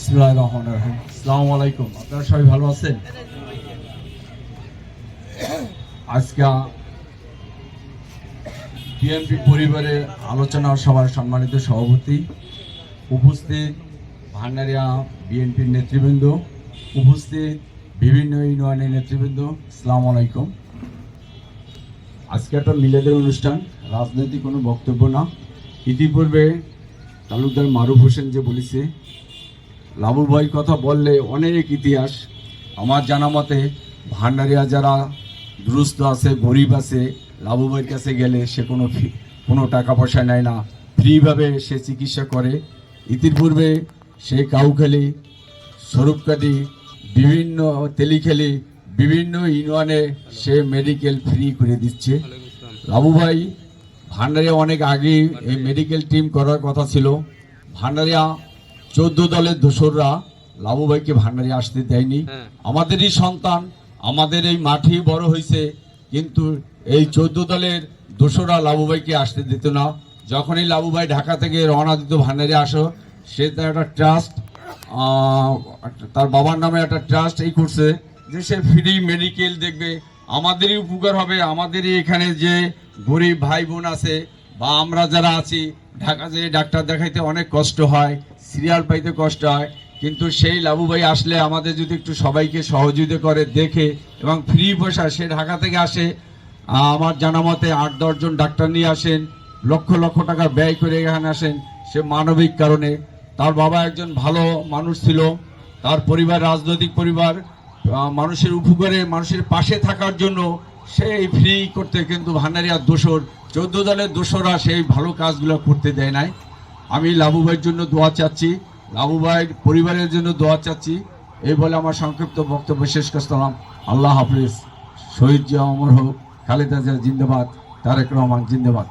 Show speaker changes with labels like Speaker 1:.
Speaker 1: বিসমুল্লাহ রহমান রহিম। আসসালামু আলাইকুম। আপনারা সবাই ভালো আছেন? আজকে বিএনপি পরিবারের আলোচনা সভার সম্মানিত সভাপতি উপস্থিত ভান্ডারিয়া বিএনপির নেতৃবৃন্দ, উপস্থিত বিভিন্ন ইউনিয়নের নেতৃবৃন্দ, আসসালামু আলাইকুম। আজকে একটা মিলেদের অনুষ্ঠান, রাজনৈতিক কোনো বক্তব্য না। ইতিপূর্বে তালুকদার মারুফ হোসেন যে বলেছে লাবু ভাই কথা বললে অনেক ইতিহাস। আমার জানা মতে ভান্ডারিয়া যারা দুরস্ত আছে, গরিব আছে লাবু ভাইয়ের কাছে গেলে সে কোনো কোনো টাকা পয়সা নেয় না। ফ্রিভাবে সে চিকিৎসা করে। ইতিপূর্বে সে কাউখালি স্বরূপকাঠি বিভিন্ন তেলিখালি, বিভিন্ন ইউনিয়নে সে মেডিকেল ফ্রি করে দিচ্ছে। লাবু ভাই, ভান্ডারিয়া অনেক আগে এই মেডিকেল টিম করার কথা ছিল। ভান্ডারিয়া চোদ্দ দলের দোসররা লাবু ভাইকে ভান্ডারিয়া আসতে দেয়নি।
Speaker 2: হ্যাঁ।
Speaker 1: আমাদেরই সন্তান আমাদের এই মাঠে বড় হয়েছে কিন্তু এই চোদ্দ দলের দোসরা লাবু ভাইকে আসতে দিত না। যখনই লাবু ভাই ঢাকা থেকে রওনা দিত ভান্ডারিয়া আসো সে তার একটা ট্রাস্ট তার বাবার নামে একটা ট্রাস্ট এই করছে যে সে ফ্রি মেডিকেল দেখবে। আমাদেরই উপকার হবে আমাদেরই এখানে যে গরিব ভাই বোন আছে বা আমরা যারা আছি ঢাকা যেয়ে ডাক্তার দেখাইতে অনেক কষ্ট হয়, সিরিয়াল পাইতে কষ্ট হয়, কিন্তু সেই লাবু ভাই আসলে আমাদের যদি একটু সবাইকে সহযোগিতা করে, দেখে এবং ফ্রি পয়সা সে ঢাকা থেকে আসে আমার জানা মতে আট দশজন ডাক্তার নিয়ে আসেন, লক্ষ লক্ষ টাকা ব্যয় করে এখানে আসেন, সে মানবিক কারণে। তার বাবা একজন ভালো মানুষ ছিল, তার পরিবার রাজনৈতিক পরিবার মানুষের উপকারে, মানুষের পাশে থাকার জন্য সেই ফ্রি করতে কিন্তু ভান্ডারিয়ার দোসর, চোদ্দ দলের দোসরা সেই ভালো কাজগুলো করতে দেয় নাই। আমি লাবু ভাইয়ের জন্য দোয়া চাচ্ছি, লাবু ভাইয়ের পরিবারের জন্য দোয়া চাচ্ছি। এই বলে আমার সংক্ষিপ্ত বক্তব্য শেষ করতাম আল্লাহ হাফিজ। শহীদ জিয়া অমর হোক, খালেদা জিয়া জিন্দাবাদ, তারেক রহমান জিন্দাবাদ।